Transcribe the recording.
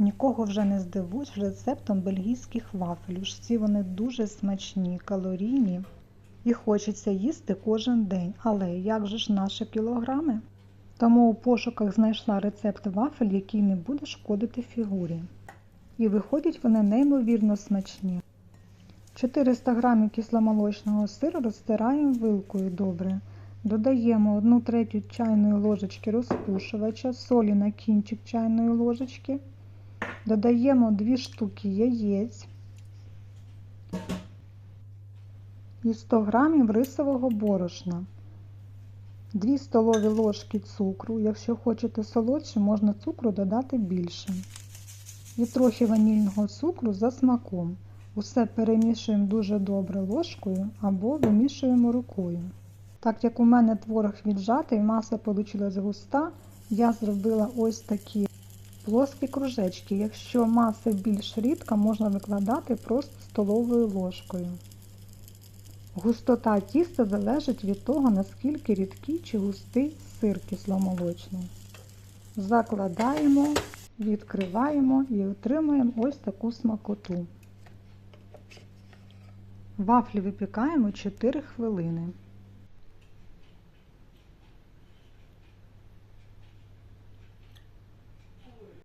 Нікого вже не здивуєш рецептом бельгійських вафель. Ці вони дуже смачні, калорійні і хочеться їсти кожен день. Але як же ж наші кілограми? Тому у пошуках знайшла рецепт вафель, який не буде шкодити фігурі. І виходять вони неймовірно смачні. 400 г кисломолочного сиру розтираємо вилкою добре. Додаємо 1 третю чайної ложечки розпушувача, солі на кінчик чайної ложечки. Додаємо 2 штуки яєць і 100 г рисового борошна. 2 столові ложки цукру. Якщо хочете солодше, можна цукру додати більше. І трохи ванільного цукру за смаком. Усе перемішуємо дуже добре ложкою або вимішуємо рукою. Так як у мене творог віджатий, маса вийшла густа, я зробила ось такі плоскі кружечки. Якщо маса більш рідка, можна викладати просто столовою ложкою. Густота тіста залежить від того, наскільки рідкий чи густий сир кисломолочний. Закладаємо, відкриваємо і отримуємо ось таку смакоту. Вафлі випікаємо 4 хвилини.